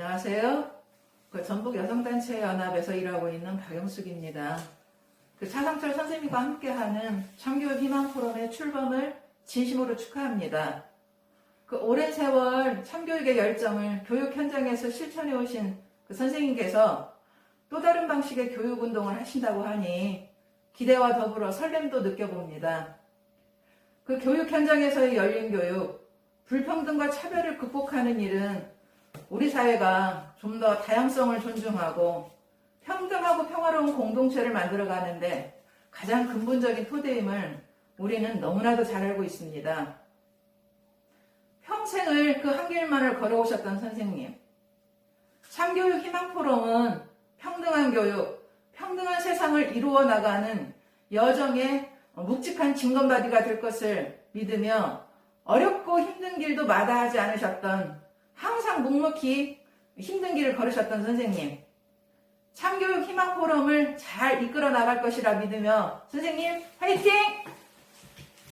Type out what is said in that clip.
안녕하세요. 그 전북 여성단체 연합에서 일하고 있는 박영숙입니다. 그 차상철 선생님과 함께하는 청교육 희망 포럼의 출범을 진심으로 축하합니다. 그 오랜 세월 참교육의 열정을 교육 현장에서 실천해 오신 그 선생님께서 또 다른 방식의 교육 운동을 하신다고 하니 기대와 더불어 설렘도 느껴봅니다. 그 교육 현장에서의 열린 교육, 불평등과 차별을 극복하는 일은 우리 사회가 좀 더 다양성을 존중하고 평등하고 평화로운 공동체를 만들어가는데 가장 근본적인 토대임을 우리는 너무나도 잘 알고 있습니다. 평생을 그 한 길만을 걸어오셨던 선생님. 참교육 희망 포럼은 평등한 교육, 평등한 세상을 이루어 나가는 여정의 묵직한 징검다리가 될 것을 믿으며 어렵고 힘든 길도 마다하지 않으셨던 항상 묵묵히 힘든 길을 걸으셨던 선생님. 참교육 희망 포럼을 잘 이끌어 나갈 것이라 믿으며 선생님 화이팅!